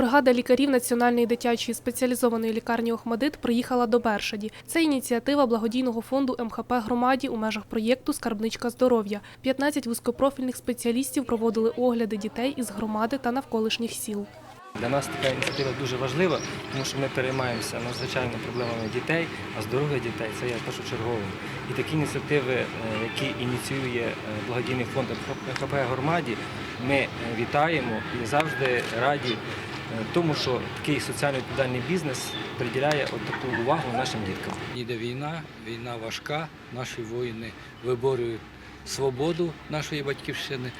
Бригада лікарів Національної дитячої спеціалізованої лікарні Охмадит приїхала до Бершаді. Це ініціатива благодійного фонду МХП громаді у межах проєкту Скарбничка здоров'я. 15 вузькопрофільних спеціалістів проводили огляди дітей із громади та навколишніх сіл. Для нас така ініціатива дуже важлива, тому що ми переймаємося надзвичайно проблемами дітей, а здоров'я дітей це є першочерговим. І такі ініціативи, е, які ініціює е, благодійний фонд МХП громаді, ми е, вітаємо і завжди раді тому, що такий соціально відповідальний бізнес приділяє таку увагу нашим діткам. Іде війна, війна важка. Наші воїни виборюють свободу нашої батьківщини.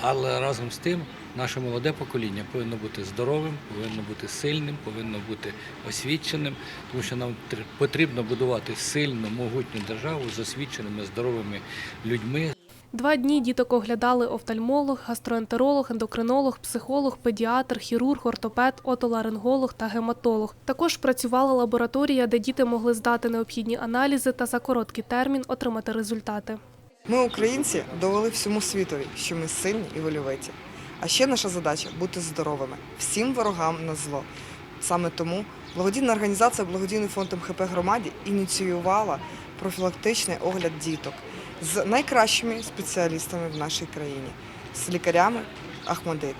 Але разом з тим наше молоде покоління повинно бути здоровим, повинно бути сильним, повинно бути освіченим, тому що нам потрібно будувати сильну, могутню державу з освіченими, здоровими людьми, Два дні діток оглядали офтальмолог, гастроентеролог, ендокринолог, психолог, педіатр, хірург, ортопед, отоларинголог та гематолог. Також працювала лабораторія, де діти могли здати необхідні аналізи та за короткий термін отримати результати. Ми, українці, довели всьому світові, що ми сильні і вольовиті. А ще наша задача бути здоровими, всім ворогам на зло. Саме тому благодійна організація Благодійний фонд МХП громаді ініціювала профілактичний огляд діток з найкращими спеціалістами в нашій країні, з лікарями Ахмадит.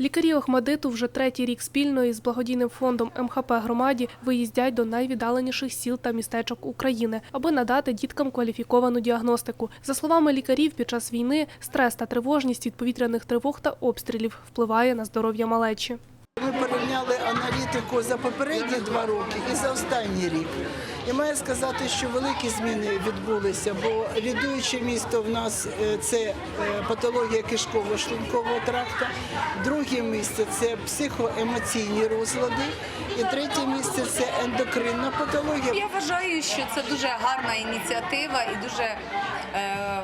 Лікарі Охмадиту вже третій рік спільно із благодійним фондом МХП громаді виїздять до найвіддаленіших сіл та містечок України, аби надати діткам кваліфіковану діагностику. За словами лікарів, під час війни стрес та тривожність від повітряних тривог та обстрілів впливає на здоров'я малечі. Ми порівняли аналітику за попередні два роки і за останній рік. І маю сказати, що великі зміни відбулися, бо лідуюче місто в нас е, це е, патологія кишково-шлункового тракту, друге місце це психоемоційні розлади, і третє місце це ендокринна патологія. Я вважаю, що це дуже гарна ініціатива і дуже е,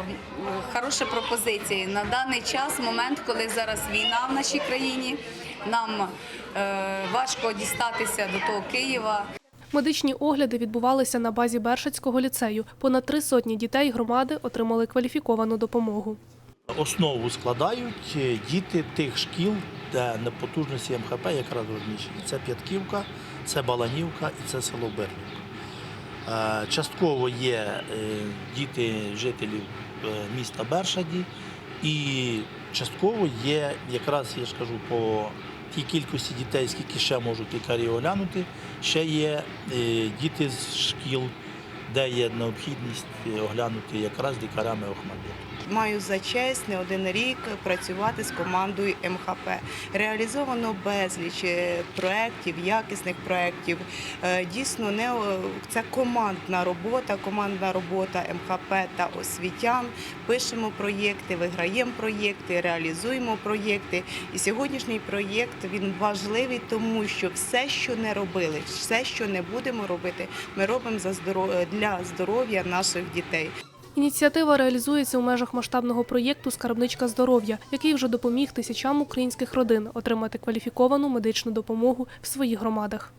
хороша пропозиція. На даний час, момент, коли зараз війна в нашій країні, нам е, важко дістатися до того Києва. Медичні огляди відбувалися на базі Бершацького ліцею. Понад три сотні дітей громади отримали кваліфіковану допомогу. Основу складають е, діти тих шкіл, де на потужності МХП якраз розміщені. Це П'ятківка, це Баланівка і це село Берлівка. Е, Частково є е, діти жителів міста Бершаді, і частково є, якраз я ж кажу, по тій кількості дітей, скільки ще можуть лікарі оглянути, ще є е, діти з шкіл, де є необхідність е, оглянути якраз лікарями Охмадиту. Маю за честь не один рік працювати з командою МХП. Реалізовано безліч е, проєктів, якісних проєктів. Е, Дійсно, не це командна робота, командна робота МХП та освітян. Пишемо проєкти, виграємо проєкти, реалізуємо проєкти. І сьогоднішній проєкт він важливий, тому що все, що не робили, все, що не будемо робити, ми робимо для здоров'я наших дітей. Ініціатива реалізується у межах масштабного проєкту Скарбничка здоров'я, який вже допоміг тисячам українських родин отримати кваліфіковану медичну допомогу в своїх громадах.